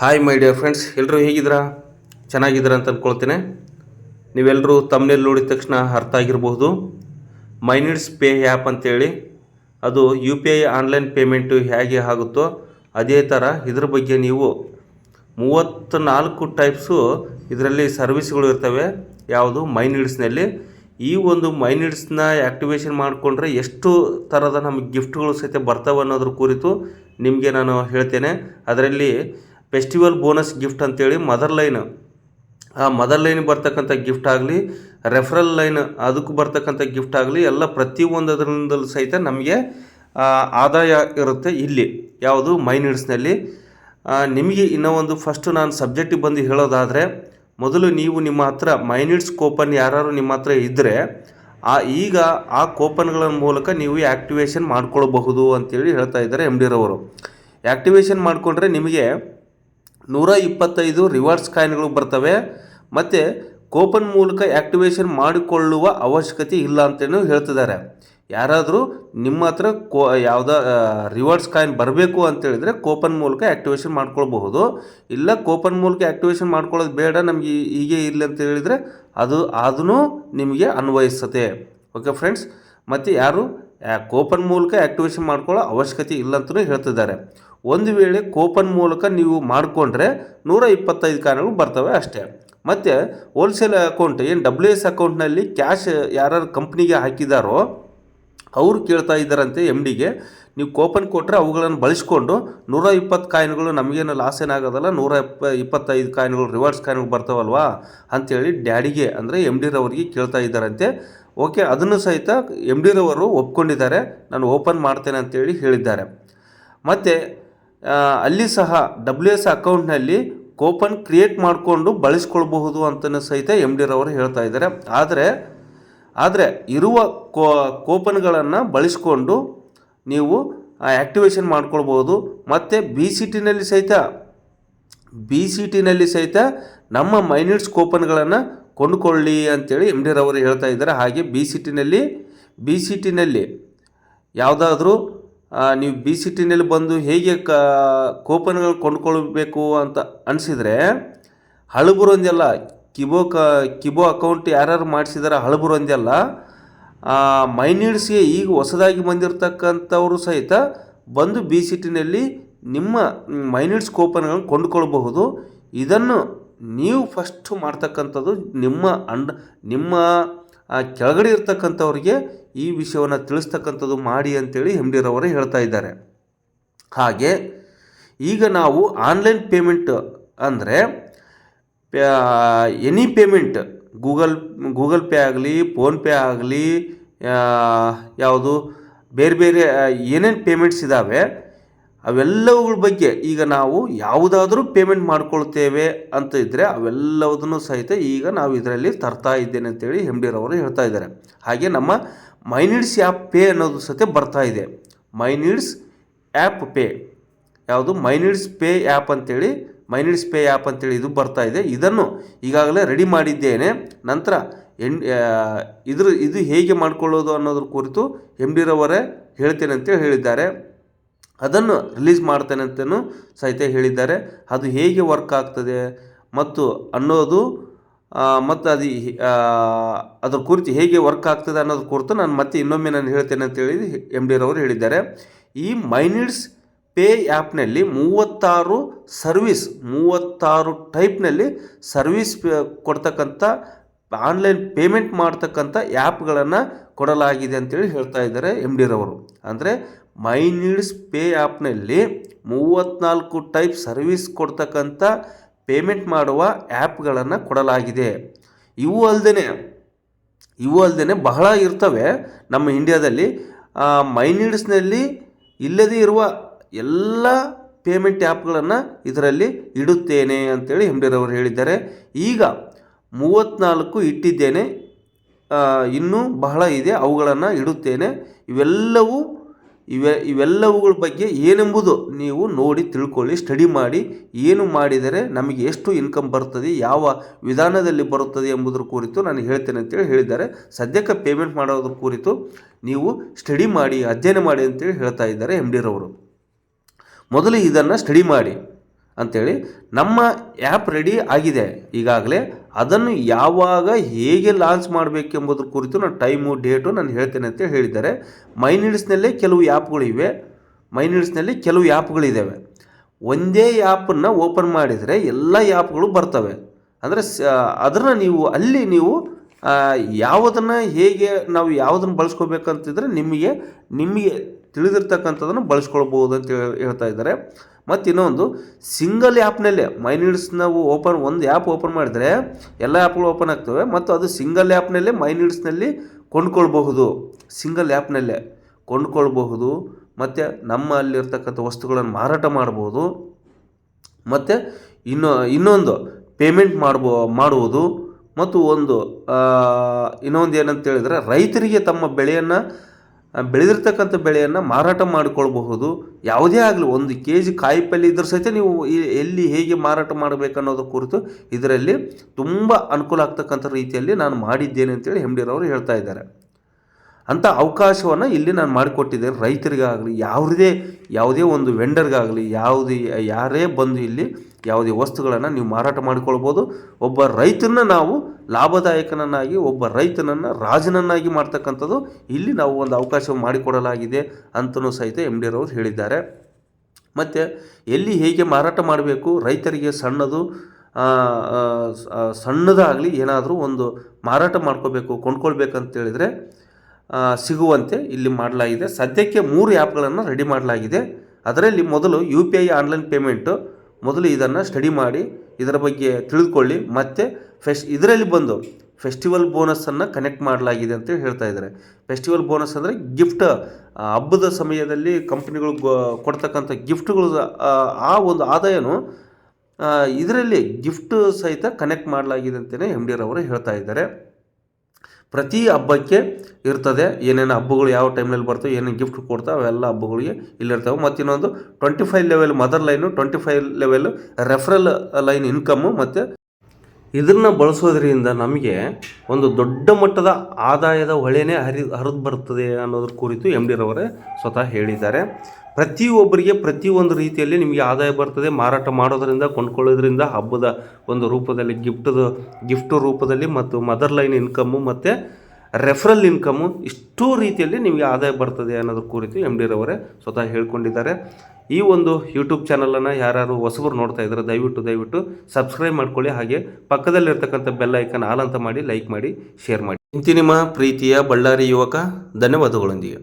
Hi my dear friends ಎಲ್ಲರೂ ಹೇಗಿದ್ದೀರಾ? ಚೆನ್ನಾಗಿದ್ದೀರಾ ಅಂತ ಅಂದ್ಕೊಳ್ತೇನೆ ನೀವೆಲ್ಲರೂ ತಮ್ಮನೇಲಿ ನೋಡಿದ ತಕ್ಷಣ ಅರ್ಥ ಆಗಿರಬಹುದು ಮೈನಿಡ್ಸ್ ಪೇ ಆ್ಯಪ್ ಅಂತೇಳಿ, ಅದು U P I online payment ಹೇಗೆ ಆಗುತ್ತೋ ಅದೇ ಥರ ಇದ್ರ ಬಗ್ಗೆ ನೀವು ಮೂವತ್ತು ನಾಲ್ಕು ಟೈಪ್ಸು ಇದರಲ್ಲಿ ಸರ್ವಿಸ್ಗಳು ಇರ್ತವೆ. ಯಾವುದು? ಮೈನಿಡ್ಸ್ನಲ್ಲಿ ಈ ಒಂದು ಮೈನಿಡ್ಸ್ನ ಆ್ಯಕ್ಟಿವೇಶನ್ ಮಾಡಿಕೊಂಡ್ರೆ ಎಷ್ಟು ಥರದ ನಮಗೆ ಗಿಫ್ಟ್ಗಳು ಸಹಿತ ಬರ್ತವೆ ಅನ್ನೋದ್ರ ಕುರಿತು ನಿಮಗೆ ನಾನು ಹೇಳ್ತೇನೆ. ಅದರಲ್ಲಿ ಫೆಸ್ಟಿವಲ್ ಬೋನಸ್ ಗಿಫ್ಟ್ ಅಂತೇಳಿ ಮದರ್ ಲೈನ್ ಆ ಮದರ್ ಲೈನ್ ಬರ್ತಕ್ಕಂಥ ಗಿಫ್ಟ್ ಆಗಲಿ ರೆಫರಲ್ ಲೈನ್ ಅದಕ್ಕೂ ಬರ್ತಕ್ಕಂಥ ಗಿಫ್ಟ್ ಆಗಲಿ, ಎಲ್ಲ ಪ್ರತಿಯೊಂದರಿಂದಲೂ ಸಹಿತ ನಮಗೆ ಆದಾಯ ಇರುತ್ತೆ ಇಲ್ಲಿ. ಯಾವುದು? ಮೈನಿಡ್ಸ್ನಲ್ಲಿ ನಿಮಗೆ ಇನ್ನೂ ಒಂದು ಫಸ್ಟು ನಾನು ಸಬ್ಜೆಕ್ಟಿಗೆ ಬಂದು ಹೇಳೋದಾದರೆ, ಮೊದಲು ನೀವು ನಿಮ್ಮ ಹತ್ರ ಮೈನಿಡ್ಸ್ ಕೂಪನ್ ಯಾರು ನಿಮ್ಮ ಹತ್ರ ಇದ್ದರೆ ಆ, ಈಗ ಆ ಕೂಪನ್ಗಳ ಮೂಲಕ ನೀವು ಆ್ಯಕ್ಟಿವೇಶನ್ ಮಾಡ್ಕೊಳ್ಬಹುದು ಅಂತೇಳಿ ಹೇಳ್ತಾ ಇದ್ದಾರೆ ಎಂ ಡಿರವರು ಆ್ಯಕ್ಟಿವೇಶನ್ ಮಾಡಿಕೊಂಡ್ರೆ ನಿಮಗೆ ನೂರ ಇಪ್ಪತ್ತೈದು ರಿವಾರ್ಡ್ಸ್ ಕಾಯಿನ್ಗಳು ಬರ್ತವೆ. ಮತ್ತು ಕೂಪನ್ ಮೂಲಕ ಆ್ಯಕ್ಟಿವೇಶನ್ ಮಾಡಿಕೊಳ್ಳುವ ಅವಶ್ಯಕತೆ ಇಲ್ಲ ಅಂತಲೂ ಹೇಳ್ತಿದ್ದಾರೆ. ಯಾರಾದರೂ ನಿಮ್ಮ ಹತ್ರ ಕೋ ಯಾವುದೋ ರಿವರ್ಸ್ ಕಾಯಿನ್ ಬರಬೇಕು ಅಂತೇಳಿದರೆ ಕೂಪನ್ ಮೂಲಕ ಆ್ಯಕ್ಟಿವೇಶನ್ ಮಾಡ್ಕೊಳ್ಬಹುದು. ಇಲ್ಲ ಕೂಪನ್ ಮೂಲಕ ಆ್ಯಕ್ಟಿವೇಶನ್ ಮಾಡ್ಕೊಳ್ಳೋದು ಬೇಡ, ನಮಗೆ ಹೀಗೆ ಇರಲಿ ಅಂತ ಹೇಳಿದರೆ ಅದು ಅದೂ ನಿಮಗೆ ಅನ್ವಯಿಸುತ್ತೆ. ಓಕೆ ಫ್ರೆಂಡ್ಸ್ ಮತ್ತು ಯಾರು ಕೂಪನ್ ಮೂಲಕ ಆ್ಯಕ್ಟಿವೇಶನ್ ಮಾಡ್ಕೊಳ್ಳೋ ಅವಶ್ಯಕತೆ ಇಲ್ಲ ಅಂತಲೂ ಹೇಳ್ತಿದ್ದಾರೆ. ಒಂದು ವೇಳೆ ಕೂಪನ್ ಮೂಲಕ ನೀವು ಮಾಡಿಕೊಂಡ್ರೆ ನೂರ ಇಪ್ಪತ್ತೈದು ಕಾಯಿನ್ಗಳು ಬರ್ತವೆ ಅಷ್ಟೇ. ಮತ್ತು ಹೋಲ್ಸೇಲ್ ಅಕೌಂಟ್ ಏನು ಡಬ್ಲ್ಯೂ ಎಸ್ ಅಕೌಂಟ್ನಲ್ಲಿ ಕ್ಯಾಶ್ ಯಾರು ಕಂಪ್ನಿಗೆ ಹಾಕಿದಾರೋ ಅವರು ಕೇಳ್ತಾ ಇದ್ದಾರಂತೆ ಎಂ ಡಿಗೆ ನೀವು ಕೂಪನ್ ಕೊಟ್ಟರೆ ಅವುಗಳನ್ನು ಬಳಸ್ಕೊಂಡು ನೂರ ಇಪ್ಪತ್ತು ಕಾಯಿನ್ಗಳು ನಮಗೇನು ಲಾಸ್ ಏನಾಗೋದಲ್ಲ, ನೂರ ಇಪ್ಪ ಇಪ್ಪತ್ತೈದು ಕಾಯಿನ್ಗಳು ರಿವಾರ್ಡ್ಸ್ ಕಾಯಿನ್ಗಳು ಬರ್ತಾವಲ್ವಾ ಅಂಥೇಳಿ ಡ್ಯಾಡಿಗೆ ಅಂದರೆ ಎಂ ಡಿ ರವರಿಗೆ ಕೇಳ್ತಾ ಇದ್ದಾರಂತೆ. ಓಕೆ ಅದನ್ನು ಸಹಿತ ಎಂ ಡಿರವರು ಒಪ್ಕೊಂಡಿದ್ದಾರೆ, ನಾನು ಓಪನ್ ಮಾಡ್ತೇನೆ ಅಂತೇಳಿ ಹೇಳಿದ್ದಾರೆ. ಮತ್ತು ಅಲ್ಲಿ ಸಹ ಡಬ್ಲ್ಯೂ ಎಸ್ ಅಕೌಂಟ್ನಲ್ಲಿ ಕೂಪನ್ ಕ್ರಿಯೇಟ್ ಮಾಡಿಕೊಂಡು ಬಳಸ್ಕೊಳ್ಬಹುದು ಅಂತಲೂ ಸಹಿತ ಎಂ ಡಿರವರು ಹೇಳ್ತಾ ಇದ್ದಾರೆ. ಆದರೆ ಆದರೆ ಇರುವ ಕೂಪನ್ಗಳನ್ನು ಬಳಸ್ಕೊಂಡು ನೀವು ಆ್ಯಕ್ಟಿವೇಶನ್ ಮಾಡ್ಕೊಳ್ಬೋದು ಮತ್ತು ಬಿ ಸಿ ಟಿನಲ್ಲಿ ಸಹಿತ ಬಿ ಸಿ ಟಿನಲ್ಲಿ ಸಹಿತ ನಮ್ಮ ಮೈನಿಟ್ಸ್ ಕೂಪನ್ಗಳನ್ನು ಕೊಂಡುಕೊಳ್ಳಿ ಅಂತೇಳಿ ಎಂ ಡಿ ರವರು ಹೇಳ್ತಾ ಇದ್ದಾರೆ. ಹಾಗೆ ಬಿ ಸಿ ಟಿನಲ್ಲಿ ಬಿ ಸಿ ಟಿನಲ್ಲಿ ಯಾವುದಾದ್ರೂ ನೀವು ಬಿ ಸಿ ಟಿನಲ್ಲಿ ಬಂದು ಹೇಗೆ ಕ, ಕೂಪನ್ಗಳು ಕೊಂಡ್ಕೊಳ್ಬೇಕು ಅಂತ ಅನಿಸಿದರೆ ಹಳಬರು ಅಂದೆಲ್ಲ ಕಿಬೋ ಕ, ಕಿಬೋ ಅಕೌಂಟ್ ಯಾರ್ಯಾರು ಮಾಡಿಸಿದಾರೆ ಹಳಬರು ಮೈನೀಡ್ಸ್ಗೆ ಈಗ ಹೊಸದಾಗಿ ಬಂದಿರತಕ್ಕಂಥವರು ಸಹಿತ ಬಂದು ಬಿ ಸಿ ಟಿನಲ್ಲಿ ನಿಮ್ಮ ಮೈನೀಡ್ಸ್ ಕೂಪನ್ಗಳನ್ನು ಕೊಂಡುಕೊಳ್ಬಹುದು. ಇದನ್ನು ನೀವು ಫಸ್ಟು ಮಾಡ್ತಕ್ಕಂಥದ್ದು ನಿಮ್ಮ ಅಂಡ್, ನಿಮ್ಮ ಕೆಳಗಡೆ ಇರ್ತಕ್ಕಂಥವ್ರಿಗೆ ಈ ವಿಷಯವನ್ನು ತಿಳಿಸ್ತಕ್ಕಂಥದ್ದು ಮಾಡಿ ಅಂತೇಳಿ ಎಂ ಡಿರವರು ಹೇಳ್ತಾ ಇದ್ದಾರೆ. ಹಾಗೆ ಈಗ ನಾವು ಆನ್ಲೈನ್ ಪೇಮೆಂಟ್ ಅಂದರೆ any payment, Google Google pay ಆಗಲಿ ಫೋನ್ಪೇ ಆಗಲಿ ಯಾವುದು, ಬೇರೆ ಬೇರೆ ಏನೇನು ಪೇಮೆಂಟ್ಸ್ ಇದ್ದಾವೆ ಅವೆಲ್ಲವುಗಳ ಬಗ್ಗೆ ಈಗ ನಾವು ಯಾವುದಾದರೂ ಪೇಮೆಂಟ್ ಮಾಡ್ಕೊಳ್ತೇವೆ ಅಂತ ಇದ್ದರೆ ಅವೆಲ್ಲವುದನ್ನು ಸಹಿತ ಈಗ ನಾವು ಇದರಲ್ಲಿ ತರ್ತಾ ಇದ್ದೇನೆ ಅಂತೇಳಿ ಎಂ ಡಿರವರು ಹೇಳ್ತಾ ಇದ್ದಾರೆ. ಹಾಗೆ ನಮ್ಮ ಮೈನಿಡ್ಸ್ ಆ್ಯಪ್ ಪೇ ಅನ್ನೋದು ಸತೆ ಬರ್ತಾ ಇದೆ. ಮೈನಿಡ್ಸ್ ಆ್ಯಪ್ ಪೇ. ಯಾವುದು? ಮೈನಿಡ್ಸ್ ಪೇ ಆ್ಯಪ್ ಅಂತೇಳಿ, ಮೈನಿಡ್ಸ್ ಪೇ ಆ್ಯಪ್ ಅಂತೇಳಿ ಇದು ಬರ್ತಾ ಇದೆ. ಇದನ್ನು ಈಗಾಗಲೇ ರೆಡಿ ಮಾಡಿದ್ದೇನೆ. ನಂತರ ಎನ್ ಇದ್ರ, ಇದು ಹೇಗೆ ಮಾಡ್ಕೊಳ್ಳೋದು ಅನ್ನೋದ್ರ ಕುರಿತು ಎಂ ಡಿರವರೇ ಹೇಳ್ತೇನೆ ಅಂತೇಳಿ ಹೇಳಿದ್ದಾರೆ. ಅದನ್ನು ರಿಲೀಸ್ ಮಾಡ್ತೇನೆ ಅಂತಲೂ ಸಹಿತ ಹೇಳಿದ್ದಾರೆ. ಅದು ಹೇಗೆ ವರ್ಕ್ ಆಗ್ತದೆ ಮತ್ತು ಅನ್ನೋದು ಮತ್ತು ಅದು ಅದ್ರ ಕುರಿತು ಹೇಗೆ ವರ್ಕ್ ಆಗ್ತದೆ ಅನ್ನೋದು ಕುರಿತು ನಾನು ಮತ್ತೆ ಇನ್ನೊಮ್ಮೆ ನಾನು ಹೇಳ್ತೇನೆ ಅಂತೇಳಿ ಎಂ ಡಿರವರು ಹೇಳಿದ್ದಾರೆ. ಈ ಮೈನಿಡ್ಸ್ ಪೇ ಆ್ಯಪ್ನಲ್ಲಿ ಮೂವತ್ತಾರು ಸರ್ವಿಸ್ ಮೂವತ್ತಾರು ಟೈಪ್ನಲ್ಲಿ ಸರ್ವಿಸ್ ಕೊಡ್ತಕ್ಕಂಥ ಆನ್ಲೈನ್ ಪೇಮೆಂಟ್ ಮಾಡ್ತಕ್ಕಂಥ ಆ್ಯಪ್ಗಳನ್ನು ಕೊಡಲಾಗಿದೆ ಅಂತೇಳಿ ಹೇಳ್ತಾ ಇದ್ದಾರೆ ಎಂ ಡಿರವರು ಅಂದರೆ ಮೈ ನೀಡ್ಸ್ ಪೇ ಆ್ಯಪ್ನಲ್ಲಿ ಮೂವತ್ತ್ನಾಲ್ಕು ಟೈಪ್ ಸರ್ವಿಸ್ ಕೊಡ್ತಕ್ಕಂಥ ಪೇಮೆಂಟ್ ಮಾಡುವ ಆ್ಯಪ್ಗಳನ್ನು ಕೊಡಲಾಗಿದೆ. ಇವು ಅಲ್ಲದೆ ಇವು ಅಲ್ಲದೆ ಬಹಳ ಇರ್ತವೆ. ನಮ್ಮ ಇಂಡಿಯಾದಲ್ಲಿ ಮೈನೀಡ್ಸ್ನಲ್ಲಿ ಇಲ್ಲದೇ ಇರುವ ಎಲ್ಲ ಪೇಮೆಂಟ್ ಆ್ಯಪ್ಗಳನ್ನು ಇದರಲ್ಲಿ ಇಡುತ್ತೇನೆ ಅಂತೇಳಿ ಡಿರವರು ಹೇಳಿದ್ದಾರೆ. ಈಗ ಮೂವತ್ತ್ನಾಲ್ಕು ಇಟ್ಟಿದ್ದೇನೆ. ಇನ್ನೂ ಬಹಳ ಇದೆ. ಅವುಗಳನ್ನು ಇಡುತ್ತೇನೆ. ಇವೆಲ್ಲವೂ ಇವೆ ಇವೆಲ್ಲವುಗಳ ಬಗ್ಗೆ ಏನೆಂಬುದು ನೀವು ನೋಡಿ ತಿಳ್ಕೊಳ್ಳಿ ಸ್ಟಡಿ ಮಾಡಿ, ಏನು ಮಾಡಿದರೆ ನಮಗೆ ಎಷ್ಟು ಇನ್ಕಮ್ ಬರ್ತದೆ, ಯಾವ ವಿಧಾನದಲ್ಲಿ ಬರುತ್ತದೆ ಎಂಬುದರ ಕುರಿತು ನಾನು ಹೇಳ್ತೇನೆ ಅಂತೇಳಿ ಹೇಳಿದ್ದಾರೆ. ಸದ್ಯಕ್ಕೆ ಪೇಮೆಂಟ್ ಮಾಡೋದ್ರ ಕುರಿತು ನೀವು ಸ್ಟಡಿ ಮಾಡಿ, ಅಧ್ಯಯನ ಮಾಡಿ ಅಂತೇಳಿ ಹೇಳ್ತಾ ಇದ್ದಾರೆ ಎಂ ಡಿರವರು ಮೊದಲು ಇದನ್ನು ಸ್ಟಡಿ ಮಾಡಿ. ಅಂಥೇಳಿ ನಮ್ಮ ಆ್ಯಪ್ ರೆಡಿ ಆಗಿದೆ. ಈಗಾಗಲೇ ಅದನ್ನು ಯಾವಾಗ ಹೇಗೆ ಲಾಂಚ್ ಮಾಡಬೇಕೆಂಬುದ್ರ ಕುರಿತು ನಾನು ಟೈಮು ಡೇಟು ನಾನು ಹೇಳ್ತೇನೆ ಅಂತ ಹೇಳಿದ್ದಾರೆ. ಮೈನಿಡ್ಸ್ನಲ್ಲೇ ಕೆಲವು ಆ್ಯಪ್ಗಳಿವೆ ಮೈನಿಡ್ಸ್ನಲ್ಲಿ ಕೆಲವು ಆ್ಯಪ್ಗಳಿದ್ದಾವೆ ಒಂದೇ ಆ್ಯಪನ್ನು ಓಪನ್ ಮಾಡಿದರೆ ಎಲ್ಲ ಆ್ಯಪ್ಗಳು ಬರ್ತವೆ. ಅಂದರೆ ಸ ಅದನ್ನು ನೀವು, ಅಲ್ಲಿ ನೀವು ಯಾವುದನ್ನು ಹೇಗೆ ನಾವು ಯಾವುದನ್ನು ಬಳಸ್ಕೋಬೇಕಂತಿದ್ರೆ ನಿಮಗೆ ನಿಮಗೆ ತಿಳಿದಿರ್ತಕ್ಕಂಥದ್ದನ್ನು ಬಳಸ್ಕೊಳ್ಬೋದು ಅಂತ ಹೇಳಿ, ಹೇಳ್ತಾ ಇದ್ದಾರೆ. ಮತ್ತು ಇನ್ನೊಂದು ಸಿಂಗಲ್ ಆ್ಯಪ್ನಲ್ಲೇ ಮೈನಿಡ್ಸ್ ನಾವು ಓಪನ್ ಒಂದು ಆ್ಯಪ್ ಓಪನ್ ಮಾಡಿದರೆ, ಎಲ್ಲ ಆ್ಯಪ್ಗಳು ಓಪನ್ ಆಗ್ತವೆ, ಮತ್ತು ಅದು ಸಿಂಗಲ್ ಆ್ಯಪ್ನಲ್ಲೇ ಮೈನಿಡ್ಸ್ನಲ್ಲಿ ಕೊಂಡ್ಕೊಳ್ಬಹುದು. ಸಿಂಗಲ್ ಆ್ಯಪ್ನಲ್ಲೇ ಕೊಂಡ್ಕೊಳ್ಬಹುದು, ಮತ್ತು ನಮ್ಮಲ್ಲಿರ್ತಕ್ಕಂಥ ವಸ್ತುಗಳನ್ನು ಮಾರಾಟ ಮಾಡ್ಬೋದು, ಮತ್ತು ಇನ್ನೊ, ಇನ್ನೊಂದು ಪೇಮೆಂಟ್ ಮಾಡ್ಬೋ, ಮಾಡುವುದು, ಮತ್ತು ಒಂದು ಇನ್ನೊಂದು ಏನಂತ ಹೇಳಿದರೆ ರೈತರಿಗೆ ತಮ್ಮ ಬೆಳೆಯನ್ನು ಬೆಳೆದಿರ್ತಕ್ಕಂಥ ಬೆಳೆಯನ್ನು ಮಾರಾಟ ಮಾಡಿಕೊಳ್ಬಹುದು. ಯಾವುದೇ ಆಗಲಿ, ಒಂದು ಕೆ ಜಿ ಕಾಯಿಪಲ್ಯ ಇದ್ರ ಸಹಿತ ನೀವು ಎಲ್ಲಿ ಹೇಗೆ ಮಾರಾಟ ಮಾಡಬೇಕನ್ನೋದ್ರ ಕುರಿತು ಇದರಲ್ಲಿ ತುಂಬ ಅನುಕೂಲ ಆಗ್ತಕ್ಕಂಥ ರೀತಿಯಲ್ಲಿ ನಾನು ಮಾಡಿದ್ದೇನೆ ಅಂತೇಳಿ ಹೆಮ್ಡಿರವರು ಹೇಳ್ತಾ ಇದ್ದಾರೆ. ಅಂಥ ಅವಕಾಶವನ್ನು ಇಲ್ಲಿ ನಾನು ಮಾಡಿಕೊಟ್ಟಿದ್ದೇನೆ ರೈತರಿಗಾಗಲಿ, ಯಾವುದೇ ಯಾವುದೇ ಒಂದು ವೆಂಡರ್ಗಾಗಲಿ ಯಾವುದೇ, ಯಾರೇ ಬಂದು ಇಲ್ಲಿ ಯಾವುದೇ ವಸ್ತುಗಳನ್ನು ನೀವು ಮಾರಾಟ ಮಾಡಿಕೊಳ್ಬೋದು. ಒಬ್ಬ ರೈತನ ನಾವು ಲಾಭದಾಯಕನನ್ನಾಗಿ, ಒಬ್ಬ ರೈತನನ್ನು ರಾಜನನ್ನಾಗಿ ಮಾಡ್ತಕ್ಕಂಥದ್ದು ಇಲ್ಲಿ ನಾವು ಒಂದು ಅವಕಾಶ ಮಾಡಿಕೊಡಲಾಗಿದೆ ಅಂತಲೂ ಸಹಿತ ಎಂ ಡಿ ರವರು ಹೇಳಿದ್ದಾರೆ. ಮತ್ತು ಎಲ್ಲಿ ಹೇಗೆ ಮಾರಾಟ ಮಾಡಬೇಕು, ರೈತರಿಗೆ ಸಣ್ಣದು ಸಣ್ಣದಾಗಲಿ ಏನಾದರೂ ಒಂದು ಮಾರಾಟ ಮಾಡ್ಕೋಬೇಕು ಕೊಂಡ್ಕೊಳ್ಬೇಕಂತೇಳಿದರೆ ಸಿಗುವಂತೆ ಇಲ್ಲಿ ಮಾಡಲಾಗಿದೆ. ಸದ್ಯಕ್ಕೆ ಮೂರು ಆ್ಯಪ್ಗಳನ್ನು ರೆಡಿ ಮಾಡಲಾಗಿದೆ. ಅದರಲ್ಲಿ ಮೊದಲು U P I online payment ಮೊದಲು ಇದನ್ನು ಸ್ಟಡಿ ಮಾಡಿ ಇದರ ಬಗ್ಗೆ ತಿಳಿದುಕೊಳ್ಳಿ ಮತ್ತು ಫೆಸ್ ಇದರಲ್ಲಿ ಬಂದು ಫೆಸ್ಟಿವಲ್ ಬೋನಸನ್ನು ಕನೆಕ್ಟ್ ಮಾಡಲಾಗಿದೆ ಅಂತ ಹೇಳ್ತಾ ಇದ್ದಾರೆ. ಫೆಸ್ಟಿವಲ್ ಬೋನಸ್ ಅಂದರೆ ಗಿಫ್ಟ್ ಹಬ್ಬದ ಸಮಯದಲ್ಲಿ ಕಂಪ್ನಿಗಳು ಕೊಡ್ತಕ್ಕಂಥ ಗಿಫ್ಟ್ಗಳು ಆ, ಆ ಒಂದು ಆದಾಯನು ಇದರಲ್ಲಿ ಗಿಫ್ಟ್ ಸಹಿತ ಕನೆಕ್ಟ್ ಮಾಡಲಾಗಿದೆ ಅಂತಲೇ ಎಂ ಡಿ ರವರು ಹೇಳ್ತಾ ಇದ್ದಾರೆ. ಪ್ರತಿ ಹಬ್ಬಕ್ಕೆ ಇರ್ತದೆ. ಏನೇನು ಹಬ್ಬಗಳು ಯಾವ ಟೈಮ್ನಲ್ಲಿ ಬರ್ತವೆ, ಏನೇನು ಗಿಫ್ಟ್ ಕೊಡ್ತಾವೆ, ಅವೆಲ್ಲ ಹಬ್ಬಗಳಿಗೆ ಇಲ್ಲಿರ್ತವೆ ಮತ್ತು ಇನ್ನೊಂದು twenty five level mother line twenty five level referral line income ಮತ್ತು ಇದನ್ನು ಬಳಸೋದ್ರಿಂದ ನಮಗೆ ಒಂದು ದೊಡ್ಡ ಮಟ್ಟದ ಆದಾಯದ ಹೊಳೆನೇ ಹರಿ, ಹರಿದು ಬರ್ತದೆ ಅನ್ನೋದ್ರ ಕುರಿತು ಎಂ ಡಿ ರವರೇ ಸ್ವತಃ ಹೇಳಿದ್ದಾರೆ. ಪ್ರತಿಯೊಬ್ಬರಿಗೆ ಪ್ರತಿಯೊಂದು ರೀತಿಯಲ್ಲಿ ನಿಮಗೆ ಆದಾಯ ಬರ್ತದೆ. ಮಾರಾಟ ಮಾಡೋದರಿಂದ, ಕೊಂಡ್ಕೊಳ್ಳೋದ್ರಿಂದ, ಹಬ್ಬದ ಒಂದು ರೂಪದಲ್ಲಿ ಗಿಫ್ಟದ ಗಿಫ್ಟ್ ರೂಪದಲ್ಲಿ ಮತ್ತು ಮದರ್ ಲೈನ್ ಇನ್ಕಮ್ಮು ಮತ್ತು ರೆಫರಲ್ ಇನ್ಕಮ್ಮು ಇಷ್ಟು ರೀತಿಯಲ್ಲಿ ನಿಮಗೆ ಆದಾಯ ಬರ್ತದೆ ಅನ್ನೋದ್ರ ಕುರಿತು ಎಂ ಡಿ ರವರೇ ಸ್ವತಃ ಹೇಳ್ಕೊಂಡಿದ್ದಾರೆ. ಈ ಒಂದು ಯೂಟ್ಯೂಬ್ ಚಾನಲನ್ನು ಯಾರು ಹೊಸಬರು ನೋಡ್ತಾ ಇದ್ದಾರೆ ದಯವಿಟ್ಟು ದಯವಿಟ್ಟು ಸಬ್ಸ್ಕ್ರೈಬ್ ಮಾಡ್ಕೊಳ್ಳಿ. ಹಾಗೆ ಪಕ್ಕದಲ್ಲಿರ್ತಕ್ಕಂಥ ಬೆಲ್ ಐಕನ್ ಆಲ್ ಅಂತ ಮಾಡಿ ಲೈಕ್ ಮಾಡಿ ಶೇರ್ ಮಾಡಿ. ಇಂತಿ ನಿಮ್ಮ ಪ್ರೀತಿಯ ಬಳ್ಳಾರಿ ಯುವಕ, ಧನ್ಯವಾದಗಳೊಂದಿಗೆ.